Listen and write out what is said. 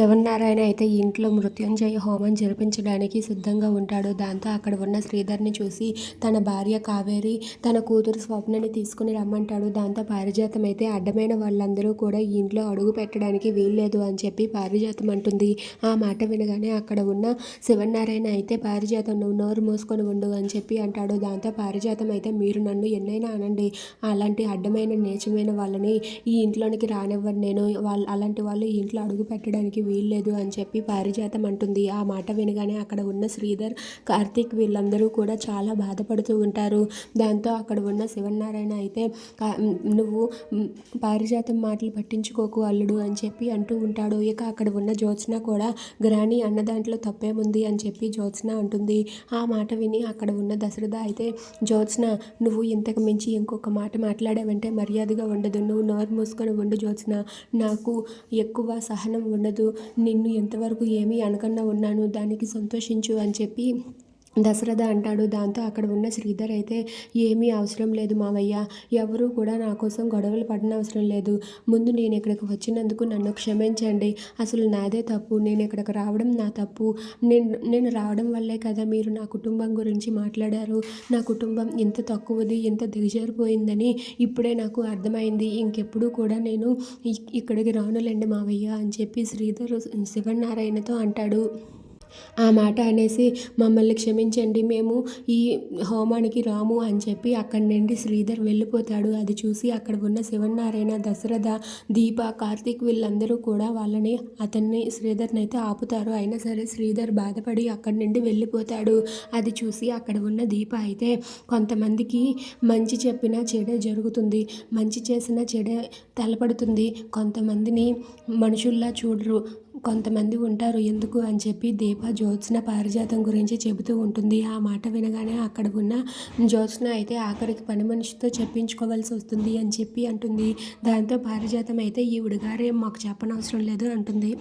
శివనారాయణ అయితే ఇంట్లో మృత్యుంజయ హోమం జరిపించడానికి సిద్ధంగా ఉంటాడు. దాంతో అక్కడ ఉన్న శ్రీధర్ని చూసి తన భార్య కావేరి తన కూతురు స్వప్నని తీసుకుని రమ్మంటాడు. దాంతో పారిజాతం అయితే అడ్డమైన వాళ్ళందరూ కూడా ఈ ఇంట్లో అడుగు పెట్టడానికి వీల్లేదు అని చెప్పి పారిజాతం అంటుంది. ఆ మాట వినగానే అక్కడ ఉన్న శివనారాయణ అయితే పారిజాతం నువ్వు నోరు మూసుకొని ఉండు అని చెప్పి అంటాడు. దాంతో పారిజాతం అయితే మీరు నన్ను ఎన్నైనా అనండి. అలాంటి అడ్డమైన నీచమైన వాళ్ళని ఈ ఇంట్లోనికి రానివ్వను నేను. వాళ్ళు అలాంటి వాళ్ళు ఈ ఇంట్లో అడుగు పెట్టడానికి వీల్లేదు అని చెప్పి పారిజాతం అంటుంది. ఆ మాట వినగానే అక్కడ ఉన్న శ్రీధర్ కార్తీక్ వీళ్ళందరూ కూడా చాలా బాధపడుతూ ఉంటారు. దాంతో అక్కడ ఉన్న శివనారాయణ అయితే నువ్వు పారిజాతం మాటలు పట్టించుకోకు అల్లుడు అని చెప్పి అంటూ ఉంటాడు. ఇక అక్కడ ఉన్న జ్యోత్స్న కూడా గ్రాణి అన్న దాంట్లో తప్పేముంది అని చెప్పి జ్యోత్స్న అంటుంది. ఆ మాట విని అక్కడ ఉన్న దశరథ అయితే జ్యోత్స్న నువ్వు ఇంతకు మించి ఇంకొక మాట మాట్లాడావంటే మర్యాదగా ఉండదు. నువ్వు నోరు మూసుకొని ఉండు జ్యోత్స్న. నాకు ఎక్కువ సహనం ఉండదు. నిన్ను ఎంతవరకు ఏమీ అనకుండా ఉన్నాను దానికి సంతోషించు అని చెప్పి దశరథ అంటాడు దాంతో అక్కడ ఉన్న శ్రీధర్ అయితే ఏమీ అవసరం లేదు మావయ్య. ఎవరూ కూడా నా కోసం గొడవలు పడిన అవసరం లేదు. ముందు నేను ఇక్కడికి వచ్చినందుకు నన్ను క్షమించండి. అసలు నాదే తప్పు. నేను ఇక్కడికి రావడం నా తప్పు. నేను నేను రావడం వల్లే కదా మీరు నా కుటుంబం గురించి మాట్లాడారు. నా కుటుంబం ఇంత తక్కువది ఇంత దిగజారిపోయిందని ఇప్పుడే నాకు అర్థమైంది. ఇంకెప్పుడు కూడా నేను ఇక్కడికి రానులేండి మావయ్య అని చెప్పి శ్రీధర్ శివనారాయణతో అంటాడు. ఆ మాట అనేసి మమ్మల్ని క్షమించండి మేము ఈ హోమానికి రాము అని చెప్పి అక్కడి నుండి శ్రీధర్ వెళ్ళిపోతాడు. అది చూసి అక్కడ ఉన్న శివనారాయణ దశరథ దీప కార్తీక్ వీళ్ళందరూ కూడా వాళ్ళని అతన్ని శ్రీధర్ని అయితే ఆపుతారు. అయినా సరే శ్రీధర్ బాధపడి అక్కడి నుండి వెళ్ళిపోతాడు. అది చూసి అక్కడ ఉన్న దీప అయితే కొంతమందికి మంచి చెప్పినా చెడే జరుగుతుంది మంచి చేసినా చెడే తలపడుతుంది. కొంతమందిని మనుషుల్లా చూడరు. కొంతమంది ఉంటారు. ఎందుకు అని చెప్పి దీప జ్యోత్స్న పారిజాతం గురించి చెబుతూ ఉంటుంది. ఆ మాట వినగానే అక్కడ ఉన్న జ్యోత్స్న అయితే ఆఖరికి పని మనిషితో చెప్పించుకోవాల్సి వస్తుంది అని చెప్పి అంటుంది. దాంతో పారిజాతం అయితే ఈ ఉడిగారే మాకు చెప్పనవసరం లేదు అంటుంది.